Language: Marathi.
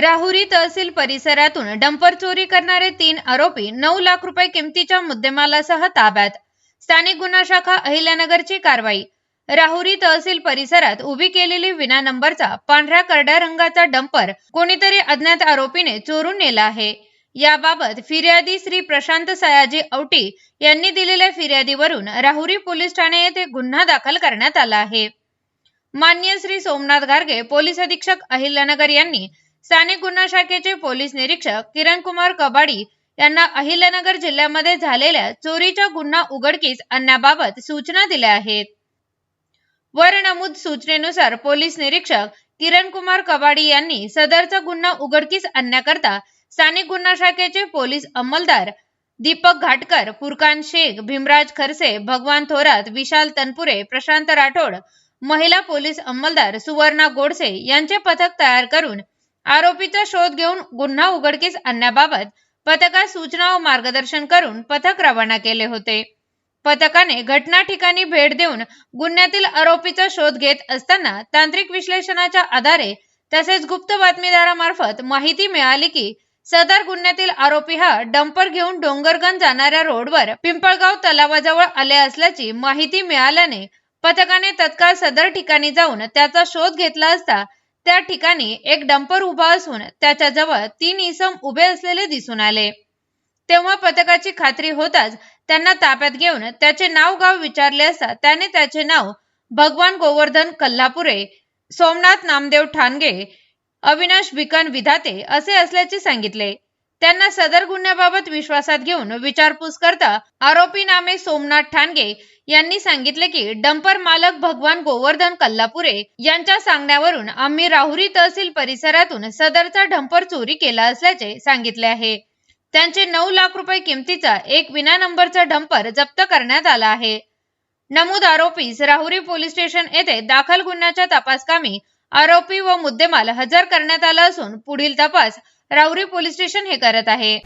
राहुरी तहसील परिसरातून डंपर चोरी करणारे तीन आरोपी नऊ लाख रुपये किमतीच्या मुद्देमालासह ताब्यात. स्थानिक गुन्हा शाखा अहिल्यानगरची कारवाई. राहुरी तहसील परिसरात उभी केलेली विना नंबरचा पांढऱ्या करड्या रंगाचा डंपर कोणीतरी अज्ञात आरोपीने चोरून नेला आहे. याबाबत फिर्यादी श्री प्रशांत सयाजी औटी यांनी दिलेल्या फिर्यादीवरून राहुरी पोलीस ठाणे येथे गुन्हा दाखल करण्यात आला आहे. मान्य श्री सोमनाथ गार्गे पोलीस अधीक्षक अहिल्यानगर यांनी स्थानिक गुन्हा शाखेचे पोलीस निरीक्षक किरण कुमार कबाडी यांना अहिल्यानगर जिल्ह्यामध्ये झालेल्या चोरीच्या गुन्हा उघडकीस आणण्याबाबत सूचना दिल्या आहेत. वर नमूद सूचनेनुसार पोलीस निरीक्षक किरण कुमार कबाडी यांनी सदरचा गुन्हा उघडकीस आणण्याकरता स्थानिक गुन्हा शाखेचे पोलीस अंमलदार दीपक घाटकर फुरकान शेख भीमराज खरसे भगवान थोरात विशाल तनपुरे प्रशांत राठोड महिला पोलीस अंमलदार सुवर्णा गोडसे यांचे पथक तयार करून आरोपीचा शोध घेऊन गुन्हा उघडकीस आणण्याबाबत पथकास सूचना व मार्गदर्शन करून पथक रवाना केले होते. पथकाने घटना ठिकाणी भेट देऊन गुन्ह्यातील आरोपीचा शोध घेत असताना तांत्रिक विश्लेषणाच्या आधारे तसेच गुप्त बातमीदारामार्फत माहिती मिळाली की सदर गुन्ह्यातील आरोपी हा डंपर घेऊन डोंगरगण जाणाऱ्या रोडवर पिंपळगाव तलावाजवळ आले असल्याची माहिती मिळाल्याने पथकाने तत्काळ सदर ठिकाणी जाऊन त्याचा शोध घेतला असता त्या ठिकाणी एक डंपर उभा असून त्याच्याजवळ तीन इसम उभे असलेले दिसून आले. तेव्हा पथकाची खात्री होताच त्यांना ताब्यात घेऊन त्याचे नाव गाव विचारले असता त्याने त्याचे नाव भगवान गोवर्धन कल्हापुरे सोमनाथ नामदेव ठाणगे अविनाश बिकन विधाते असे असल्याचे सांगितले. त्यांना सदर गुन्ह्याबाबत विश्वासात घेऊन विचारपूस करता आरोपी नामे सोमनाथ ठाणगे यांनी सांगितले की डंपर मालक भगवान गोवर्धन कल्लापुरे यांच्या सांगण्यावरून आम्ही राहुरी तहसील परिसरातून सदरचा डंपर चोरी केला असल्याचे सांगितले आहे. त्यांचे नऊ लाख रुपये किमतीचा एक विना नंबरचा डंपर जप्त करण्यात आला आहे. नमूद आरोपीस राहुरी पोलीस स्टेशन येथे दाखल गुन्ह्याच्या तपासकामी आरोपी व मुद्देमाल हजर करण्यात आला असून पुढील तपास राहुरी पोलीस स्टेशन हे करत आहे.